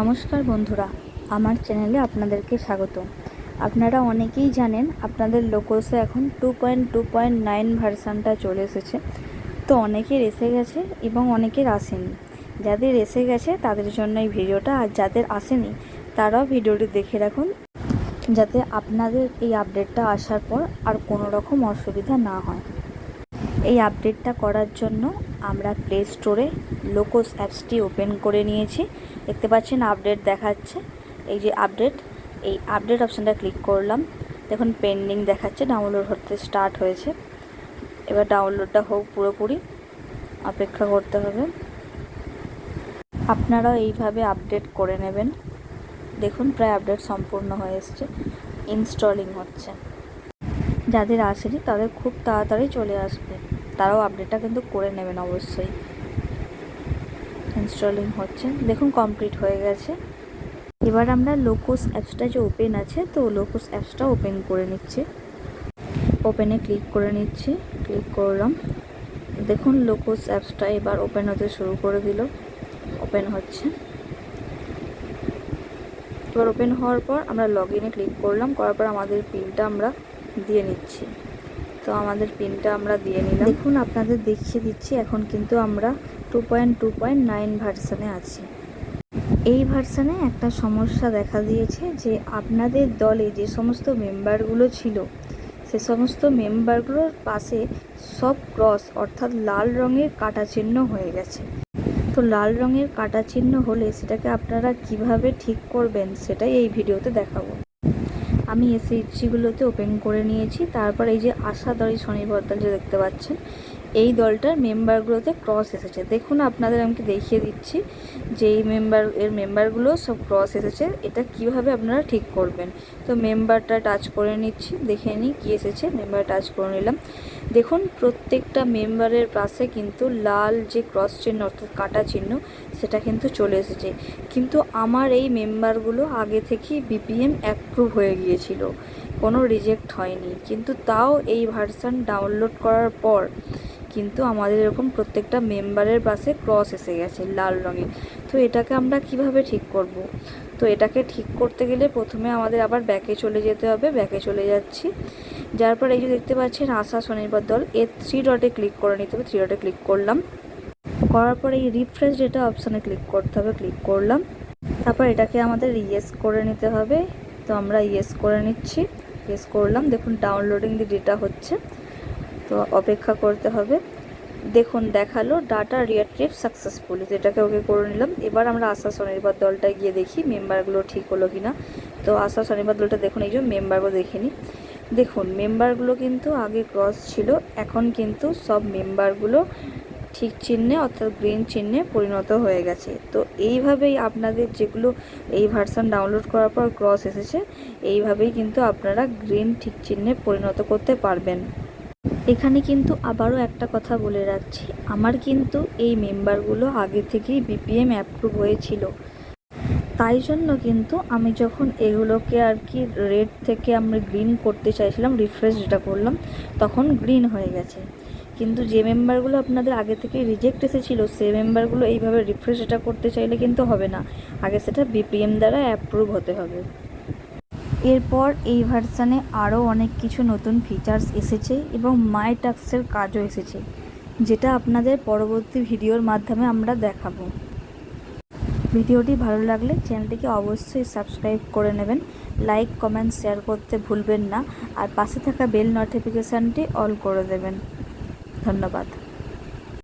নমস্কার বন্ধুরা, আমার চ্যানেলে আপনাদেরকে স্বাগত। আপনারা অনেকেই জানেন, আপনাদের লোকসে এখন two point two point nine ভার্সানটা চলে এসেছে। তো অনেকের এসে গেছে এবং অনেকের আসেনি। যাদের এসে গেছে, তাদের জন্য এই ভিডিওটা, আর যাদের আসেনি, তারাও ভিডিওটি দেখে রাখুন, যাতে আপনাদের এই আপডেটটা আসার পর আর কোনো রকম অসুবিধা না হয়। এই আপডেটটা করার জন্য আমরা প্লে স্টোরে লোকোস অ্যাপসটি ওপেন করে নিয়েছি। দেখতে পাচ্ছেন আপডেট দেখাচ্ছে। এই যে আপডেট এই আপডেট অপশানটা ক্লিক করলাম। দেখুন পেন্ডিং দেখাচ্ছে ডাউনলোড হতে স্টার্ট হয়েছে। এবার ডাউনলোডটা হোক পুরোপুরি, অপেক্ষা করতে হবে। আপনারাও এইভাবে আপডেট করে নেবেন। দেখুন প্রায় আপডেট সম্পূর্ণ হয়ে এসছে ইনস্টলিং হচ্ছে। যাদের আসেনি তাদের খুব তাড়াতাড়ি চলে আসবে। তারাও আপডেটটা কিন্তু করে নেবেন অবশ্যই। ইনস্টলিং হচ্ছে। দেখুন কমপ্লিট হয়ে গেছে। এবার আমরা লোকোস অ্যাপসটা যে ওপেন আছে, তো লোকোস অ্যাপসটা ওপেন করে নিচ্ছি। ওপেনে ক্লিক করে নিচ্ছি। ক্লিক করলাম। দেখুন লোকোস অ্যাপসটা এবার ওপেন হতে শুরু করে দিল। ওপেন হচ্ছে। এবার ওপেন হওয়ার পর আমরা লগ ইনে ক্লিক করলাম। করার পর আমাদের পিনটা আমরা দিয়ে নিচ্ছি। তো আমাদের পিনটা আমরা দিয়ে নিলাম। দেখুন, আপনাদের দেখিয়ে দিচ্ছি, এখন কিন্তু আমরা two point two point nine ভার্সানে আছি। এই ভার্সানে একটা সমস্যা দেখা দিয়েছে যে আপনাদের দলে যে সমস্ত মেম্বারগুলো ছিল, সে সমস্ত মেম্বারগুলোর পাশে সব ক্রস অর্থাৎ লাল রঙের কাটা চিহ্ন হয়ে গেছে। তো লাল রঙের কাটা চিহ্ন হলে সেটাকে আপনারা কীভাবে ঠিক করবেন, সেটাই এই ভিডিওতে দেখাবো। আমি এসএইচজিগুলোতে ওপেন করে নিয়েছি। তারপর এই যে আশা স্বনির্ভরতা যে দেখতে পাচ্ছেন এই দলটার মেম্বারগুলোতে ক্রস এসেছে। দেখুন, আপনাদের আমি দেখিয়ে দিচ্ছি যে এই মেম্বার এর মেম্বারগুলো সব ক্রস এসেছে। এটা কীভাবে আপনারা ঠিক করবেন? তো মেম্বারটা টাচ করে নিচ্ছি, দেখে নিই কী এসেছে। মেম্বার টাচ করে নিলাম। দেখুন, প্রত্যেকটা মেম্বারের পাশে কিন্তু লাল যে ক্রস চিহ্ন, অর্থাৎ কাটা চিহ্ন, সেটা কিন্তু চলে এসেছে। কিন্তু আমার এই মেম্বারগুলো আগে থেকেই বিপিএম অ্যাপ্রুভ হয়ে গিয়েছিল। কোনো রিজেক্ট হয়নি। কিন্তু তাও এই ভার্সান ডাউনলোড করার পর কিন্তু আমাদের এরকম প্রত্যেকটা মেম্বারের পাশে ক্রস এসে গেছে লাল রঙের। তো এটাকে আমরা কীভাবে ঠিক করব। তো এটাকে ঠিক করতে গেলে প্রথমে আমাদের আবার ব্যাকে চলে যেতে হবে। ব্যাকে চলে যাচ্ছি। যার পর এই যে দেখতে পাচ্ছেন, আশা স্বনির্ভর দল এর থ্রি ডটে ক্লিক করে নিতে হবে। থ্রি ডটে ক্লিক করলাম। করার পর এই রিফ্রেশ ডেটা অপশানে ক্লিক করতে হবে ক্লিক করলাম। তারপর এটাকে আমাদের ইয়েস করে নিতে হবে। তো আমরা ইয়েস করে নিচ্ছি। ইয়েস করলাম। দেখুন ডাউনলোডিং দি ডেটা হচ্ছে। তো অপেক্ষা করতে হবে। দেখুন, দেখাল ডাটা রিয়াট্রিভ সাকসেসফুলি এটাকে ওকে করে নিলাম। এবার আমরা আশা স্বনির্ভর দলটায় গিয়ে দেখি মেম্বারগুলো ঠিক হলো কি না তো আশা স্বনির্ভর দলটা দেখুন, এই যে মেম্বারগুলো দেখে নিই। দেখুন, মেম্বারগুলো কিন্তু আগে ক্রস ছিল, এখন কিন্তু সব মেম্বারগুলো ঠিক চিহ্নে, অর্থাৎ গ্রিন চিহ্নে পরিণত হয়ে গেছে। তো এইভাবেই আপনাদের যেগুলো এই ভার্সান ডাউনলোড করার পর ক্রস এসেছে, এইভাবেই কিন্তু আপনারা গ্রিন ঠিক চিহ্নে পরিণত করতে পারবেন। এখানে কিন্তু আবারও একটা কথা বলে রাখছি। আমার কিন্তু এই মেম্বারগুলো আগে থেকেই বিপিএম অ্যাপ্রুভ হয়েছিল। তাই জন্য কিন্তু আমি যখন এগুলোকে আর কি রেড থেকে আমি গ্রিন করতে চাইছিলাম রিফ্রেশ যেটা করলাম, তখন গ্রিন হয়ে গেছে। কিন্তু যে মেম্বারগুলো আপনাদের আগে থেকে রিজেক্ট এসেছিল, সে মেম্বারগুলো এইভাবে রিফ্রেশ এটা করতে চাইলে কিন্তু হবে না। আগে সেটা বিপিএম দ্বারা অ্যাপ্রুভ হতে হবে। এরপর এই ভার্সানে আরও অনেক কিছু নতুন ফিচার্স এসেছে এবং মাই টাক্সের কাজও এসেছে, যেটা আপনাদের পরবর্তী ভিডিওর মাধ্যমে আমরা দেখাবো। ভিডিওটি ভালো লাগলে চ্যানেলটিকে অবশ্যই সাবস্ক্রাইব করে নেবেন লাইক কমেন্ট শেয়ার করতে ভুলবেন না, আর পাশে থাকা বেল নোটিফিকেশানটি অল করে দেবেন। ধন্যবাদ।